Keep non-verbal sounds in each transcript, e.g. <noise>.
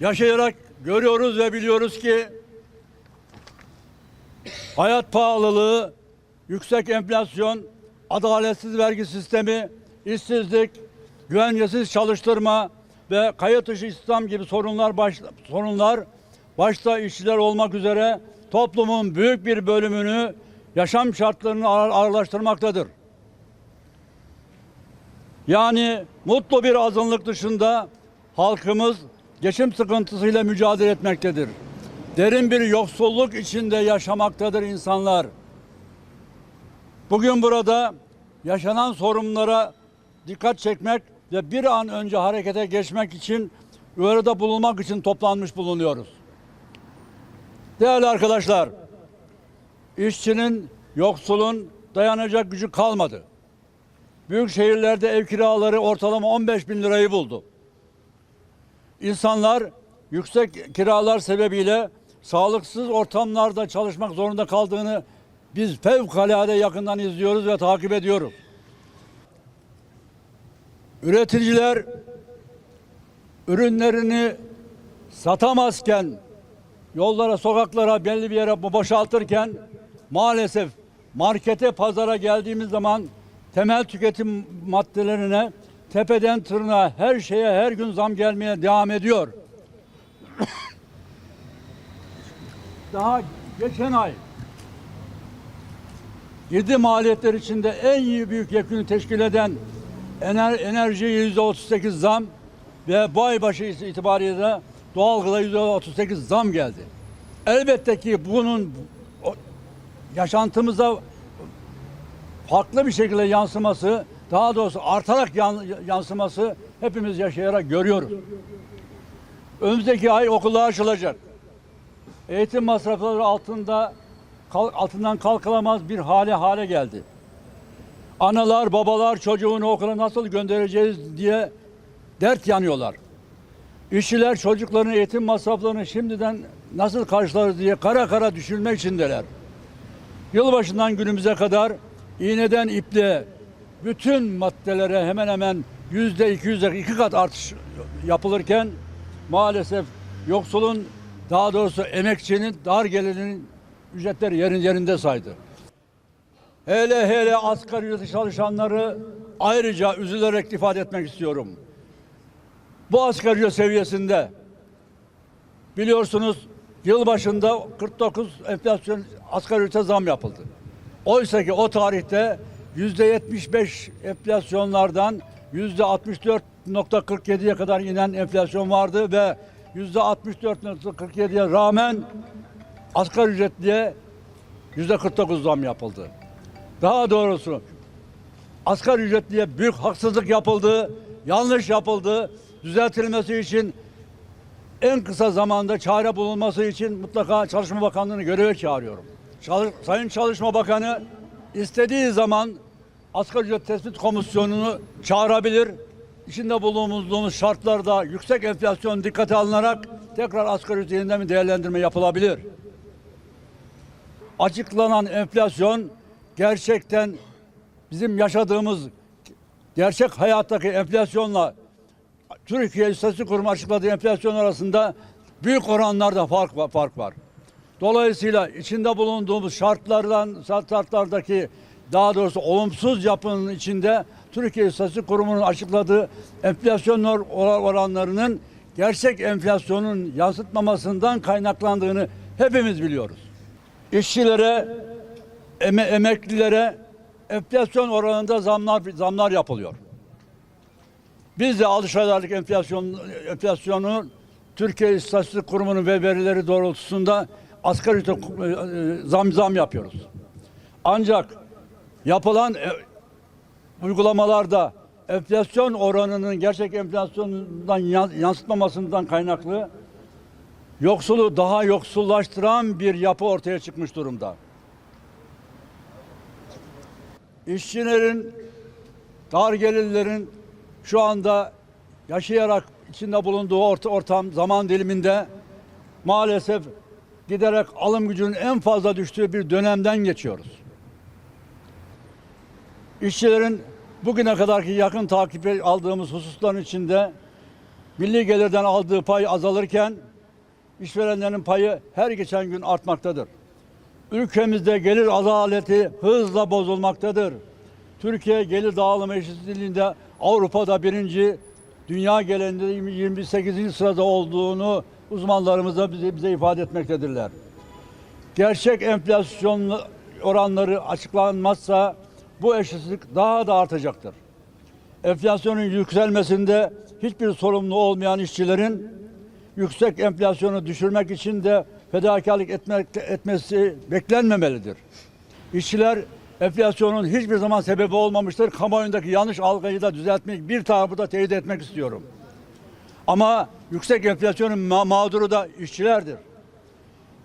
Yaşayarak görüyoruz ve biliyoruz ki hayat pahalılığı, yüksek enflasyon, adaletsiz vergi sistemi, işsizlik, güvencesiz çalıştırma ve kayıt dışı istihdam gibi sorunlar baş, sorunlar başta işçiler olmak üzere toplumun büyük bir bölümünü yaşam şartlarını ağır- ağırlaştırmaktadır. Yani mutlu bir azınlık dışında halkımız geçim sıkıntısıyla mücadele etmektedir. Derin bir yoksulluk içinde yaşamaktadır insanlar. Bugün burada yaşanan sorunlara dikkat çekmek ve bir an önce harekete geçmek için uyarıda bulunmak için toplanmış bulunuyoruz. Değerli arkadaşlar, işçinin, yoksulun dayanacak gücü kalmadı. Büyük şehirlerde ev kiraları ortalama 15 bin lirayı buldu. İnsanlar yüksek kiralar sebebiyle sağlıksız ortamlarda çalışmak zorunda kaldığını biz fevkalade yakından izliyoruz ve takip ediyoruz. Üreticiler ürünlerini satamazken yollara, sokaklara, belli bir yere boşaltırken maalesef markete, pazara geldiğimiz zaman temel tüketim maddelerine tepeden tırnağa her şeye her gün zam gelmeye devam ediyor. <coughs> Daha geçen ay girdi maliyetler içinde en iyi büyük yekünü teşkil eden ener, enerji yüzde 38 zam ve bu ay başı itibariyle de doğalgıza yüzde 38 zam geldi. Elbette ki bunun yaşantımıza farklı bir şekilde yansıması, daha doğrusu artarak yan- yansıması hepimiz yaşayarak görüyoruz. Önümüzdeki ay okullar açılacak. Eğitim masrafları altında altından kalkılamaz bir hale hale geldi. Analar, babalar çocuğunu okula nasıl göndereceğiz diye dert yanıyorlar. İşçiler çocukların eğitim masraflarını şimdiden nasıl karşılarız diye kara kara düşünmek içindeler. Yılbaşından günümüze kadar iğneden ipliğe bütün maddelere hemen hemen yüzde iki yüzde iki kat artış yapılırken maalesef yoksulun daha doğrusu emekçinin dar gelirinin ücretleri yerin yerinde saydı. Hele hele asgari ücretli çalışanları ayrıca üzülerek ifade etmek istiyorum. Bu asgari ücret seviyesinde biliyorsunuz yıl başında 49 enflasyon asgari ücrete zam yapıldı. Oysa ki o tarihte yüzde 75 enflasyonlardan yüzde 64.47'ye kadar inen enflasyon vardı ve yüzde 64.47'ye rağmen asgari ücretliye yüzde 49 zam yapıldı. Daha doğrusu asgari ücretliye büyük haksızlık yapıldı, yanlış yapıldı. Düzeltilmesi için en kısa zamanda çare bulunması için mutlaka Çalışma Bakanlığı'nı göreve çağırıyorum. Çalış- Sayın Çalışma Bakanı istediği zaman asgari ücret tespit komisyonunu çağırabilir. İçinde bulunduğumuz şartlarda yüksek enflasyon dikkate alınarak tekrar asgari ücret yeniden bir değerlendirme yapılabilir. Açıklanan enflasyon gerçekten bizim yaşadığımız gerçek hayattaki enflasyonla Türkiye İstatistik Kurumu açıkladığı enflasyon arasında büyük oranlarda fark var. Fark var. Dolayısıyla içinde bulunduğumuz şartlardan şartlardaki daha doğrusu olumsuz yapının içinde Türkiye İstatistik Kurumu'nun açıkladığı enflasyon or- oranlarının gerçek enflasyonun yansıtmamasından kaynaklandığını hepimiz biliyoruz. İşçilere, eme- emeklilere enflasyon oranında zamlar zamlar yapılıyor. Biz de alışverişlik enflasyon enflasyonu Türkiye İstatistik Kurumu'nun ve verileri doğrultusunda asgari ücret e, e, zam zam yapıyoruz. Ancak yapılan e, uygulamalarda enflasyon oranının gerçek enflasyondan yan- yansıtmamasından kaynaklı yoksulu daha yoksullaştıran bir yapı ortaya çıkmış durumda. İşçilerin, dar gelirlerin şu anda yaşayarak içinde bulunduğu orta, ortam zaman diliminde maalesef giderek alım gücünün en fazla düştüğü bir dönemden geçiyoruz. İşçilerin bugüne kadarki yakın takip aldığımız hususların içinde milli gelirden aldığı pay azalırken işverenlerin payı her geçen gün artmaktadır. Ülkemizde gelir adaleti hızla bozulmaktadır. Türkiye gelir dağılımı eşitsizliğinde Avrupa'da birinci, dünya genelinde 28. sırada olduğunu uzmanlarımız da bize, bize ifade etmektedirler. Gerçek enflasyon oranları açıklanmazsa bu eşitsizlik daha da artacaktır. Enflasyonun yükselmesinde hiçbir sorumlu olmayan işçilerin yüksek enflasyonu düşürmek için de fedakarlık etmek, etmesi beklenmemelidir. İşçiler enflasyonun hiçbir zaman sebebi olmamıştır. Kamuoyundaki yanlış algıyı da düzeltmek, bir tarafı da teyit etmek istiyorum. Ama yüksek enflasyonun ma- mağduru da işçilerdir.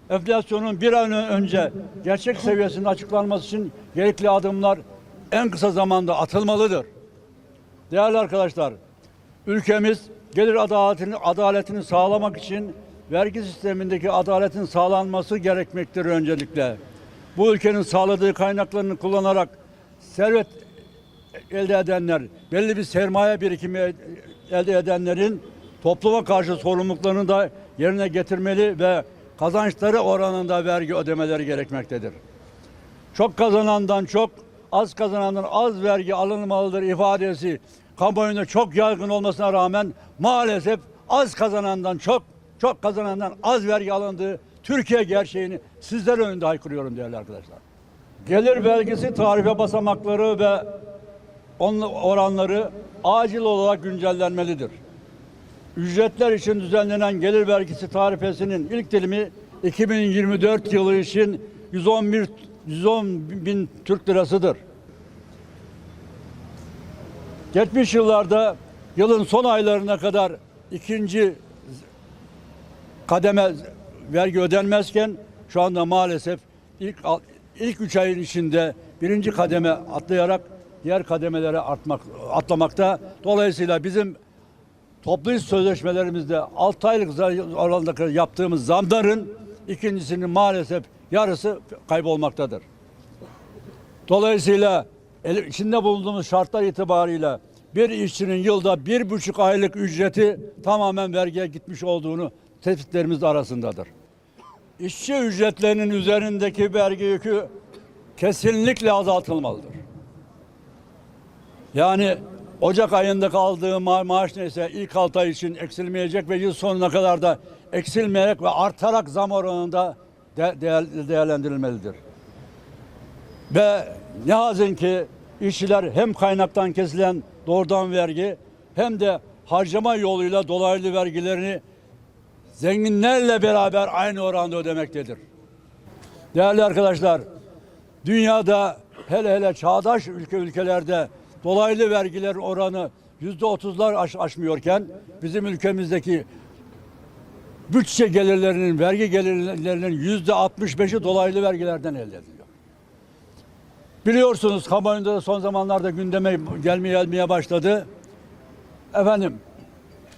Enflasyonun bir an önce gerçek seviyesinin açıklanması için gerekli adımlar en kısa zamanda atılmalıdır. Değerli arkadaşlar, ülkemiz gelir adaletini, adaletini sağlamak için vergi sistemindeki adaletin sağlanması gerekmektir öncelikle. Bu ülkenin sağladığı kaynaklarını kullanarak servet elde edenler, belli bir sermaye birikimi elde edenlerin topluma karşı sorumluluklarını da yerine getirmeli ve kazançları oranında vergi ödemeleri gerekmektedir. Çok kazanandan çok, az kazanandan az vergi alınmalıdır ifadesi kamuoyunda çok yaygın olmasına rağmen maalesef az kazanandan çok, çok kazanandan az vergi alındığı Türkiye gerçeğini sizler önünde haykırıyorum değerli arkadaşlar. Gelir vergisi tarife basamakları ve oranları acil olarak güncellenmelidir. Ücretler için düzenlenen gelir vergisi tarifesinin ilk dilimi 2024 yılı için 111 110 bin Türk lirasıdır. Geçmiş yıllarda yılın son aylarına kadar ikinci kademe vergi ödenmezken şu anda maalesef ilk ilk üç ayın içinde birinci kademe atlayarak diğer kademelere artmak atlamakta. Dolayısıyla bizim toplu iş sözleşmelerimizde 6 aylık aralığında yaptığımız zamların ikincisinin maalesef yarısı kaybolmaktadır. Dolayısıyla içinde bulunduğumuz şartlar itibarıyla bir işçinin yılda bir buçuk aylık ücreti tamamen vergiye gitmiş olduğunu tespitlerimiz arasındadır. İşçi ücretlerinin üzerindeki vergi yükü kesinlikle azaltılmalıdır. Yani Ocak ayında kaldığı ma- maaş neyse ilk 6 ay için eksilmeyecek ve yıl sonuna kadar da eksilmeyerek ve artarak zam oranında de- değer- değerlendirilmelidir. Ve ne hazin ki işçiler hem kaynaktan kesilen doğrudan vergi hem de harcama yoluyla dolaylı vergilerini zenginlerle beraber aynı oranda ödemektedir. Değerli arkadaşlar, dünyada hele hele çağdaş ülke ülkelerde dolaylı vergiler oranı yüzde otuzlar aş, aşmıyorken bizim ülkemizdeki bütçe gelirlerinin, vergi gelirlerinin yüzde altmış beşi dolaylı vergilerden elde ediliyor. Biliyorsunuz kamuoyunda da son zamanlarda gündeme gelmeye gelmeye başladı. Efendim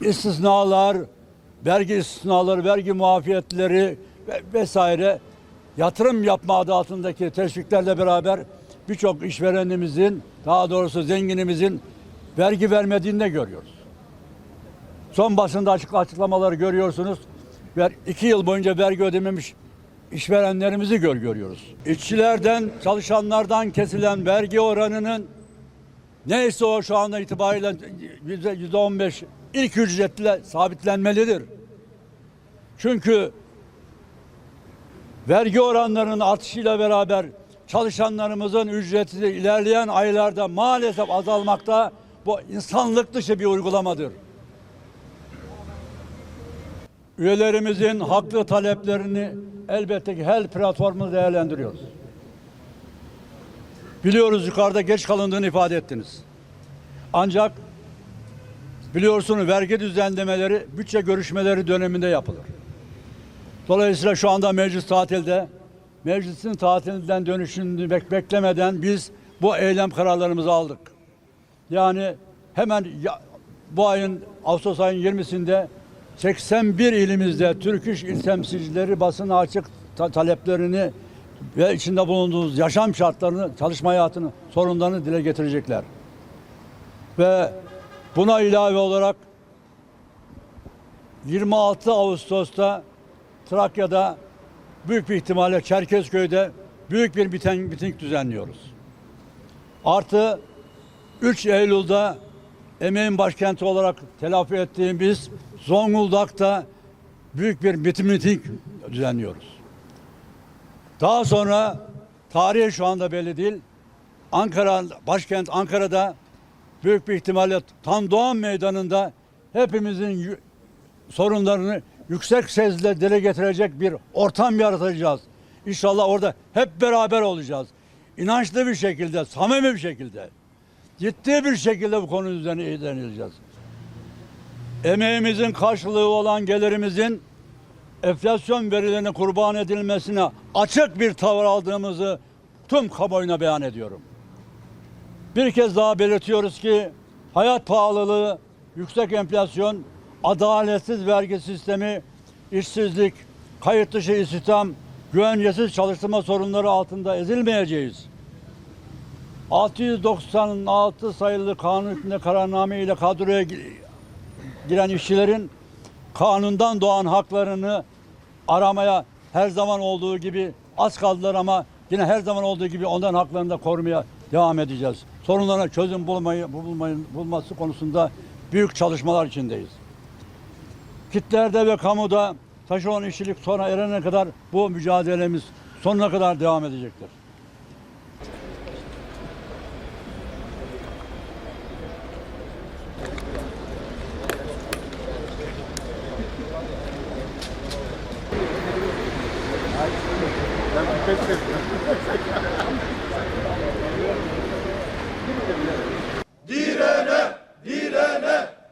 istisnalar, vergi istisnaları, vergi muafiyetleri ve vesaire yatırım yapma adı altındaki teşviklerle beraber birçok işverenimizin, daha doğrusu zenginimizin vergi vermediğini de görüyoruz. Son basında açık açıklamaları görüyorsunuz. Ver, iki yıl boyunca vergi ödememiş işverenlerimizi gör görüyoruz. İşçilerden, çalışanlardan kesilen vergi oranının neyse o şu anda itibariyle yüzde on beş ilk ücretle sabitlenmelidir. Çünkü vergi oranlarının artışıyla beraber çalışanlarımızın ücreti ilerleyen aylarda maalesef azalmakta. Bu insanlık dışı bir uygulamadır. Üyelerimizin haklı taleplerini elbette ki her platformda değerlendiriyoruz. Biliyoruz yukarıda geç kalındığını ifade ettiniz. Ancak biliyorsunuz vergi düzenlemeleri bütçe görüşmeleri döneminde yapılır. Dolayısıyla şu anda meclis tatilde. Meclisin tatilden dönüşünü bek- beklemeden biz bu eylem kararlarımızı aldık. Yani hemen ya- bu ayın Ağustos ayın 20'sinde 81 ilimizde Türk İş İl Temsilcileri basına açık ta- taleplerini ve içinde bulunduğumuz yaşam şartlarını, çalışma hayatını, sorunlarını dile getirecekler. Ve buna ilave olarak 26 Ağustos'ta Trakya'da büyük bir ihtimalle Çerkezköy'de büyük bir miting, miting düzenliyoruz. Artı 3 Eylül'de emeğin başkenti olarak telafi ettiğimiz Zonguldak'ta büyük bir miting, düzenliyoruz. Daha sonra tarihi şu anda belli değil. Ankara, başkent Ankara'da büyük bir ihtimalle Tan Doğan Meydanı'nda hepimizin sorunlarını yüksek sesle dile getirecek bir ortam yaratacağız. İnşallah orada hep beraber olacağız. İnançlı bir şekilde, samimi bir şekilde, ciddi bir şekilde bu konu üzerine ilerleyeceğiz. Emeğimizin karşılığı olan gelirimizin enflasyon verilerine kurban edilmesine açık bir tavır aldığımızı tüm kamuoyuna beyan ediyorum. Bir kez daha belirtiyoruz ki hayat pahalılığı, yüksek enflasyon, adaletsiz vergi sistemi, işsizlik, kayıt dışı istihdam, güvencesiz çalıştırma sorunları altında ezilmeyeceğiz. 696 sayılı kanun hükmünde kararname ile kadroya gi- giren işçilerin kanundan doğan haklarını aramaya her zaman olduğu gibi az kaldılar ama yine her zaman olduğu gibi onların haklarını da korumaya devam edeceğiz. Sorunlara çözüm bulmayı, bulmayı, bulması konusunda büyük çalışmalar içindeyiz. Kitlerde ve kamuda taşeron işçilik sona erene kadar bu mücadelemiz sonuna kadar devam edecektir.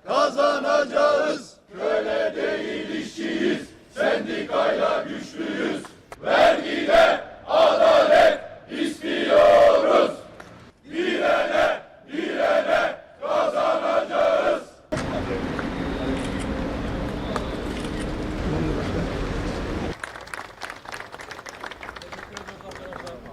kazanacağız. Köle değil